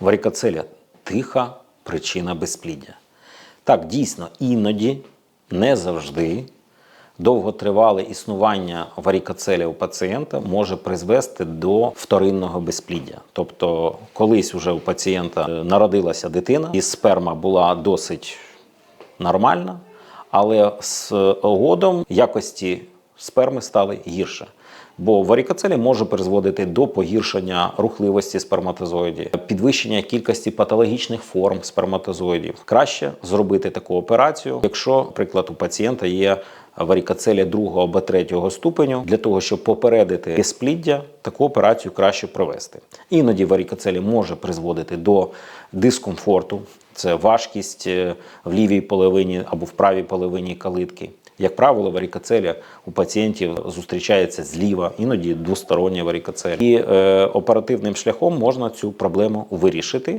Варікоцеля тиха причина безпліддя. Так, дійсно, іноді, не завжди, довготривале існування варікоцеля у пацієнта може призвести до вторинного безпліддя. Тобто, колись уже у пацієнта е, народилася дитина, і сперма була досить нормальна, але з годом якості сперми стали гірше. Бо варікоцелі може призводити до погіршення рухливості сперматозоїдів, підвищення кількості патологічних форм сперматозоїдів. Краще зробити таку операцію, якщо, наприклад, у пацієнта є варікоцелі другого або третього ступеню, для того, щоб попередити безпліддя, таку операцію краще провести. Іноді варікоцелі може призводити до дискомфорту, це важкість е, в лівій половині або в правій половині калитки. Як правило, варікоцеля у пацієнтів зустрічається зліва, іноді двостороння варікоцеля. І е, оперативним шляхом можна цю проблему вирішити.